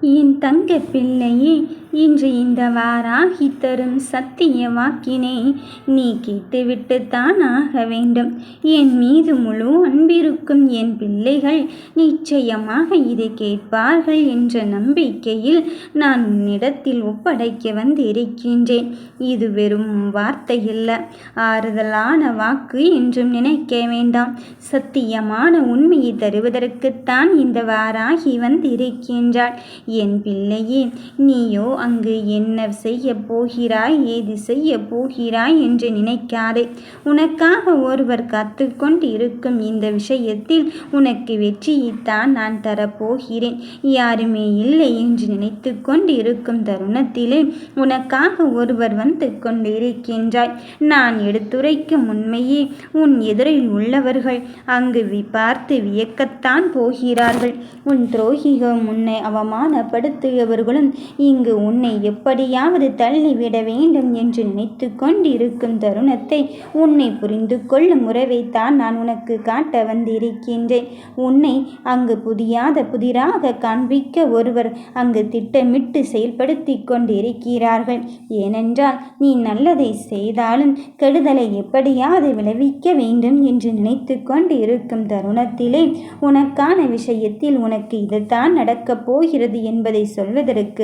என் தங்க பிள்ளையே இன்று இந்த வாராகி தரும் சத்திய வாக்கினை நீ கேட்டுவிட்டுத்தான் ஆக வேண்டும். என் மீது முழு அன்பிருக்கும் என் பிள்ளைகள் நிச்சயமாக இதை கேட்பார்கள் என்ற நம்பிக்கையில் நான் உன்னிடத்தில் ஒப்படைக்க வந்திருக்கின்றேன். இது வெறும் வார்த்தையில்ல. ஆறுதலான வாக்கு என்றும் நினைக்க வேண்டாம். சத்தியமான உண்மையை தருவதற்குத்தான் இந்த வாராகி வந்திருக்கின்றாள். என் பிள்ளையே நீயோ அங்கு என்ன செய்ய போகிறாய் ஏது செய்ய போகிறாய் என்று நினைக்காதே. உனக்காக ஒருவர் கத்துக்கொண்டு இருக்கும் இந்த விஷயத்தில் உனக்கு வெற்றியைத்தான் நான் தரப்போகிறேன். யாருமே இல்லை என்று நினைத்து கொண்டு இருக்கும் தருணத்திலே உனக்காக ஒருவர் வந்து கொண்டு இருக்கின்றாய் நான் எடுத்துரைக்கும் உண்மையே உன் எதிரில் உள்ளவர்கள் அங்கு பார்த்து வியக்கத்தான் போகிறார்கள். உன் துரோகிகள் உன்னை அவமானப்படுத்தியவர்களும் இங்கு உன்னை எப்படியாவது தள்ளிவிட வேண்டும் என்று நினைத்து கொண்டிருக்கும் தருணத்தை உன்னை புரிந்து கொள்ளும் உறவைத்தான் நான் உனக்கு காட்ட வந்திருக்கின்றேன். உன்னை அங்கு புதியாத புதிராக காண்பிக்க ஒருவர் அங்கு திட்டமிட்டு செயல்படுத்தி கொண்டிருக்கிறார்கள். ஏனென்றால் நீ நல்லதை செய்தாலும் கெடுதலை எப்படியாவது விளைவிக்க வேண்டும் என்று நினைத்து கொண்டு இருக்கும் தருணத்திலே உனக்கான விஷயத்தில் உனக்கு இதுதான் நடக்கப் போகிறது என்பதை சொல்வதற்கு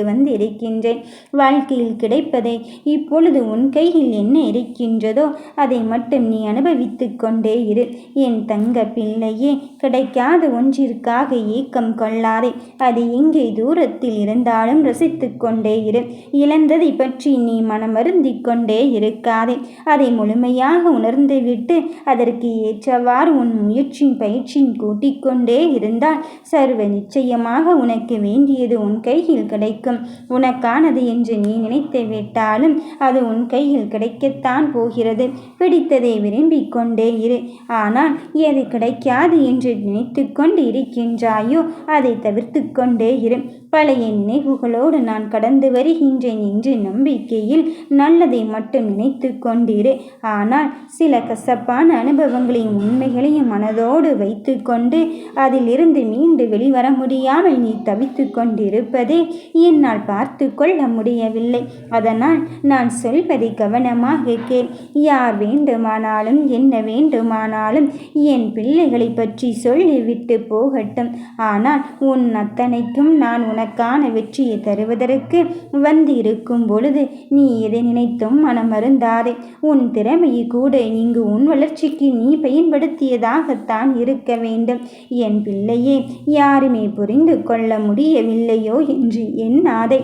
வந்திருக்கின்றேன் வாழ்க்கையில் கிடைப்பதை இப்பொழுது உன் கையில் என்ன இருக்கின்றதோ அதை மட்டும் நீ அனுபவித்து கொண்டே இரு. என் தங்க பிள்ளையே கிடைக்காத ஒன்றிற்காக ஏக்கம் கொள்ளாதே. அது எங்கே தூரத்தில் இருந்தாலும் ரசித்து கொண்டே இரு. இழந்ததை பற்றி நீ மனமருந்திக் கொண்டே இருக்காதே. அதை முழுமையாக உணர்ந்துவிட்டு அதற்கு ஏற்றவாறு உன் முயற்சியின் பயிற்சியின் கூட்டிக்கொண்டே இருந்தால் சர்வ நிச்சயமாக உனக்கு வேண்டியது உன் கையில் கிடைக்கும். உனக்கு உனக்கானது என்று நீ நினைத்து விட்டாலும் அது உன் கையில் கிடைக்கத்தான் போகிறது. பிடித்ததை விரும்பிக் கொண்டே இரு. ஆனால் எது கிடைக்காது என்று நினைத்து கொண்டு இருக்கின்றாயோ அதை தவிர்த்து கொண்டே இரு. பழைய நினைவுகளோடு நான் கடந்து வருகின்றேன் என்று நம்பிக்கையில் நல்லதை மட்டும் நினைத்து கொண்டிரு. ஆனால் சில கசப்பான அனுபவங்களையும் உண்மைகளையும் மனதோடு வைத்து கொண்டு அதிலிருந்து மீண்டு வெளிவர முடியாமல் நீ தவித்து கொண்டிருப்பதே என்னால் பார்த்து கொள்ள முடியவில்லை. அதனால் நான் சொல்வதை கவனமாக கேள். யார் வேண்டுமானாலும் என்ன வேண்டுமானாலும் என் பிள்ளைகளை பற்றி சொல்லிவிட்டு போகட்டும். ஆனால் உன் அத்தனைக்கும் நான் உனக்கு உனக்கான வெற்றியை தருவதற்கு வந்திருக்கும் பொழுது நீ எதை நினைத்தும் மனம் மருந்தாதே உன் திறமையை கூட இங்கு உன் வளர்ச்சிக்கு நீ பயன்படுத்தியதாகத்தான் இருக்க வேண்டும். என் பிள்ளையே யாருமே புரிந்து கொள்ள முடியவில்லையோ என்று எண்ணாதே.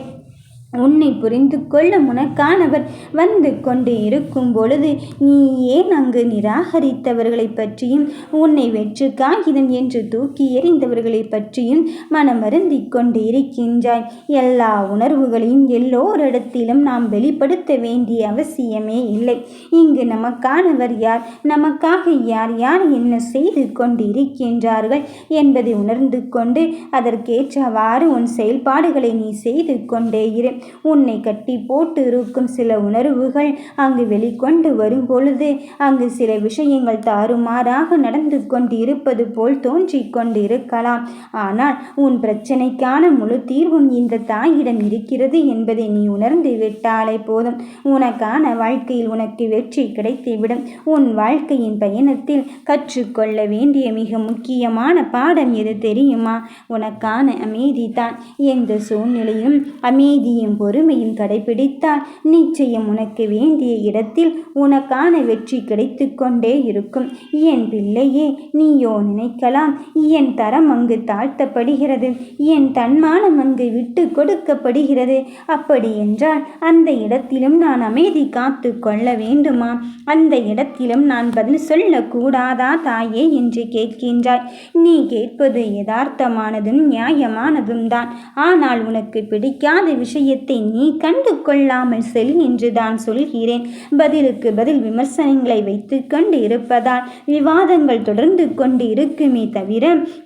உன்னை புரிந்து கொள்ள உனக்கானவர் வந்து கொண்டு இருக்கும் பொழுது நீ ஏன் அங்கு நிராகரித்தவர்களை பற்றியும் உன்னை வெற்று காகிதம் என்று தூக்கி எறிந்தவர்களை பற்றியும் மனமருந்தி கொண்டு இருக்கின்றாய் எல்லா உணர்வுகளையும் எல்லோரிடத்திலும் நாம் வெளிப்படுத்த வேண்டிய அவசியமே இல்லை. இங்கு நமக்கானவர் யார்? நமக்காக யார் யார் என்ன செய்து கொண்டு இருக்கின்றார்கள் என்பதை உணர்ந்து கொண்டு அதற்கேற்றவாறு உன் செயல்பாடுகளை நீ செய்து கொண்டே இரு. உன்னை கட்டி போட்டு இருக்கும் சில உணர்வுகள் அங்கு வெளிக்கொண்டு வரும் பொழுது அங்கு சில விஷயங்கள் தாறுமாறாக நடந்து கொண்டு இருப்பது போல் தோன்றிக் கொண்டிருக்கலாம். ஆனால் உன் பிரச்சனைக்கான முழு தீர்வும் இந்த தாயிடம் இருக்கிறது என்பதை நீ உணர்ந்து விட்டாலே போதும். உனக்கான வாழ்க்கையில் உனக்கு வெற்றி கிடைத்துவிடும். உன் வாழ்க்கையின் பயணத்தில் கற்றுக்கொள்ள வேண்டிய மிக முக்கியமான பாடம் எது தெரியுமா? உனக்கான அமைதி தான். எந்த சூழ்நிலையும் அமைதியும் பொறுமையும் கடைபிடித்தால் நிச்சயம் உனக்கு வேண்டிய இடத்தில் உனக்கான வெற்றி கிடைத்து கொண்டே இருக்கும். என் பிள்ளையே நீயோ நினைக்கலாம். என் தரம் அங்கு தாழ்த்தப்படுகிறது. என் தன்மானம் அங்கு விட்டு கொடுக்கப்படுகிறது. அப்படி என்றால் அந்த இடத்திலும் நான் அமைதி காத்து கொள்ள வேண்டுமா? அந்த இடத்திலும் நான் பதில் சொல்லக்கூடாதா தாயே என்று கேட்கின்றாய் நீ கேட்பது யதார்த்தமானதும் நியாயமானதும் தான் ஆனால் உனக்கு பிடிக்காத விஷயத்தை விஷயத்தை நீ கண்டு கொள்ளாமல் செல் என்று தான் சொல்கிறேன். பதிலுக்கு பதில் விமர்சனங்களை வைத்து கொண்டு இருப்பதால் விவாதங்கள் தொடர்ந்து கொண்டு இருக்குமே தவிர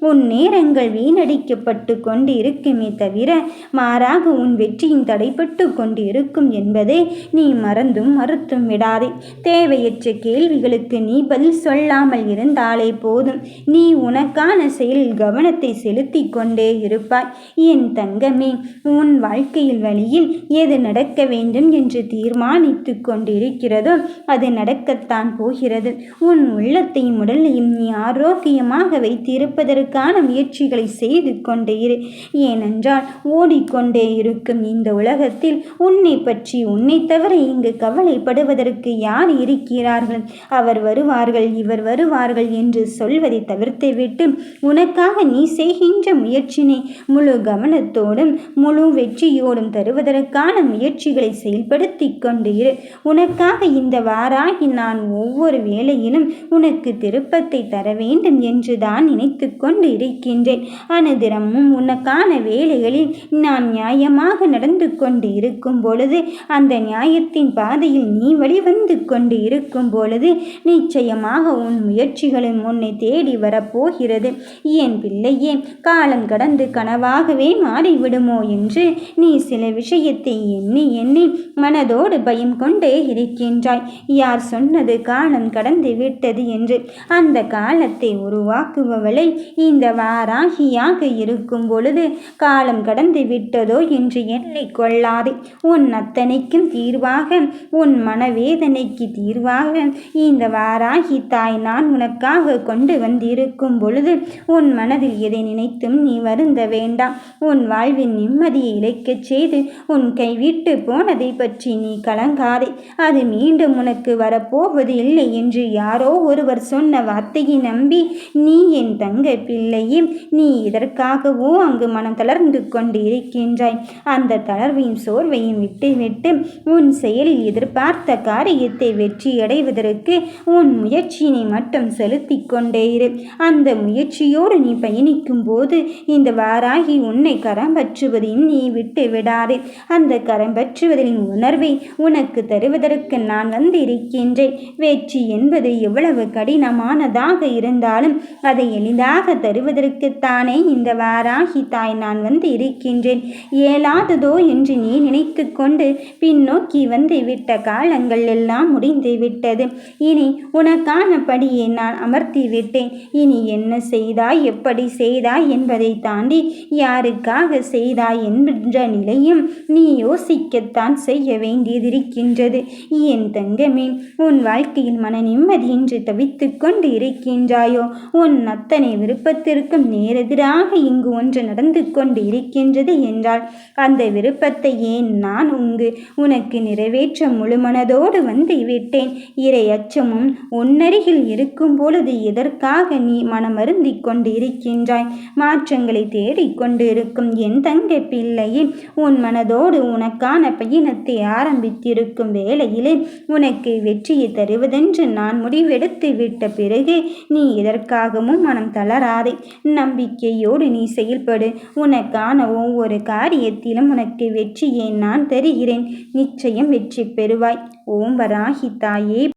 உன் நேரங்கள் வீணடிக்கப்பட்டு கொண்டு இருக்குமே தவிர மாறாக உன் வெற்றியின் தடைப்பட்டு கொண்டு இருக்கும் என்பதை நீ மறந்தும் மறுத்தும் விடாதே. தேவையற்ற கேள்விகளுக்கு நீ பதில் சொல்லாமல் இருந்தாலே போதும். நீ உனக்கான செயலில் கவனத்தை செலுத்தி கொண்டே இருப்பாய். என் தங்கமே உன் வாழ்க்கையில் வழி வழியில் எது நடக்க வேண்டும் என்று தீர்மானித்து கொண்டிருக்கிறதோ அது நடக்கத்தான் போகிறது. உன் உள்ளத்தையும் உடலையும் நீ ஆரோக்கியமாக வைத்திருப்பதற்கான முயற்சிகளை செய்து கொண்டே இரு. ஏனென்றால் ஓடிக்கொண்டே இருக்கும் இந்த உலகத்தில் உன்னை பற்றி உன்னை தவிர இங்கு கவலைப்படுவதற்கு யார் இருக்கிறார்கள்? அவர் வருவார்கள் இவர் வருவார்கள் என்று சொல்வதை தவிர்த்துவிட்டு உனக்காக நீ செய்கின்ற முயற்சினை முழு கவனத்தோடும் முழு வெற்றியோடும் பெறுவதற்கான முயற்சிகளை செயல்படுத்தி கொண்டு இரு உனக்காக இந்த வாராகி நான் ஒவ்வொரு வேளையிலும் உனக்கு திருப்பத்தை தர வேண்டும் என்று தான் நினைத்து கொண்டு இருக்கின்றேன். அனுதினமும் உனக்கான வேலைகளில் நான் நியாயமாக நடந்து கொண்டு இருக்கும் பொழுது அந்த நியாயத்தின் பாதையில் நீ வழிவந்து கொண்டு இருக்கும் பொழுது நிச்சயமாக உன் முயற்சிகளும் உன்னை தேடி வரப்போகிறது. என் பிள்ளையே காலம் கடந்து கனவாகவே மாறிவிடுமோ என்று நீ சில விஷயத்தை எண்ணி எண்ணி மனதோடு பயம் கொண்டே இருக்கின்றாய். யார் சொன்னது காலம் கடந்து விட்டது என்று? அந்த காலத்தை உருவாக்குபவளை இந்த வாராகியாக இருக்கும் பொழுது காலம் கடந்து விட்டதோ என்று எண்ணிக்கொள்ளாதே உன் அத்தனைக்கும் தீர்வாக உன் மனவேதனைக்கு தீர்வாக இந்த வாராகி தாய் நான் உனக்காக கொண்டு வந்திருக்கும் பொழுது உன் மனதில் எதை நினைத்தும் நீ வருந்த வேண்டாம். உன் வாழ்வின் நிம்மதியை இழைக்கச் செய்து உன் கைவிட்டு போனதை பற்றி நீ கலங்காதே. அது மீண்டும் உனக்கு வரப்போவது இல்லை என்று யாரோ ஒருவர் சொன்ன வார்த்தையை நம்பி நீ என் தங்க பிள்ளையும் நீ இதற்காகவோ அங்கு மனம் தளர்ந்து கொண்டு இருக்கின்றாய் அந்த தளர்வையும் சோர்வையும் விட்டுவிட்டு உன் செயலில் எதிர்பார்த்த காரியத்தை வெற்றியடைவதற்கு உன் முயற்சியினை மட்டும் செலுத்தி கொண்டே இரு. அந்த முயற்சியோடு நீ பயணிக்கும் போது இந்த வாராகி உன்னை கரம் பற்றுவதையும் நீ விட்டு விடாதே. அந்த கரம் பற்றுவதின் உணர்வை உனக்கு தருவதற்கு நான் வந்து இருக்கின்றேன் வெற்றி என்பது எவ்வளவு கடினமானதாக இருந்தாலும் அதை எளிதாக தருவதற்குத்தானே இந்த வாராகி தாய் நான் வந்து இருக்கின்றேன் இயலாததோ என்று நீ நினைத்து கொண்டு பின்னோக்கி வந்து விட்ட காலங்கள் எல்லாம் முடிந்து விட்டது. இனி உனக்கான படியை நான் அமர்த்தி விட்டேன். இனி என்ன செய்தாய் எப்படி செய்தாய் என்பதை தாண்டி யாருக்காக செய்தாய் என்ற நிலையும் நீ யோசிக்கத்தான் செய்ய வேண்டியதிருக்கின்றது. என் தங்கமே உன் வாழ்க்கையில் மன நிம்மதியின்றி தவித்து கொண்டு இருக்கின்றாயோ? உன் அத்தனை விருப்பத்திற்கும் நேரெதிராக இங்கு ஒன்று நடந்து கொண்டு இருக்கின்றது என்றால் அந்த விருப்பத்தை ஏன் நான் உங்கு உனக்கு நிறைவேற்ற முழுமனதோடு வந்து விட்டேன். இறை அச்சமும் உன்னருகில் இருக்கும் பொழுது எதற்காக நீ மனமருந்தி கொண்டு இருக்கின்றாய்? மாற்றங்களை தேடிக்கொண்டு இருக்கும் என் தங்க பிள்ளையே உன் மனதோடு உனக்கான பயணத்தை ஆரம்பித்திருக்கும் வேளையிலே உனக்கு வெற்றியை தருவதென்று நான் முடிவெடுத்து விட்ட பிறகு நீ எதற்காகவும் மனம் தளராதே. நம்பிக்கையோடு நீ செயல்படு. உனக்கான ஒவ்வொரு காரியத்திலும் உனக்கு வெற்றியை நான் தருகிறேன். நிச்சயம் வெற்றி பெறுவாய். ஓம் வராகி தாயே.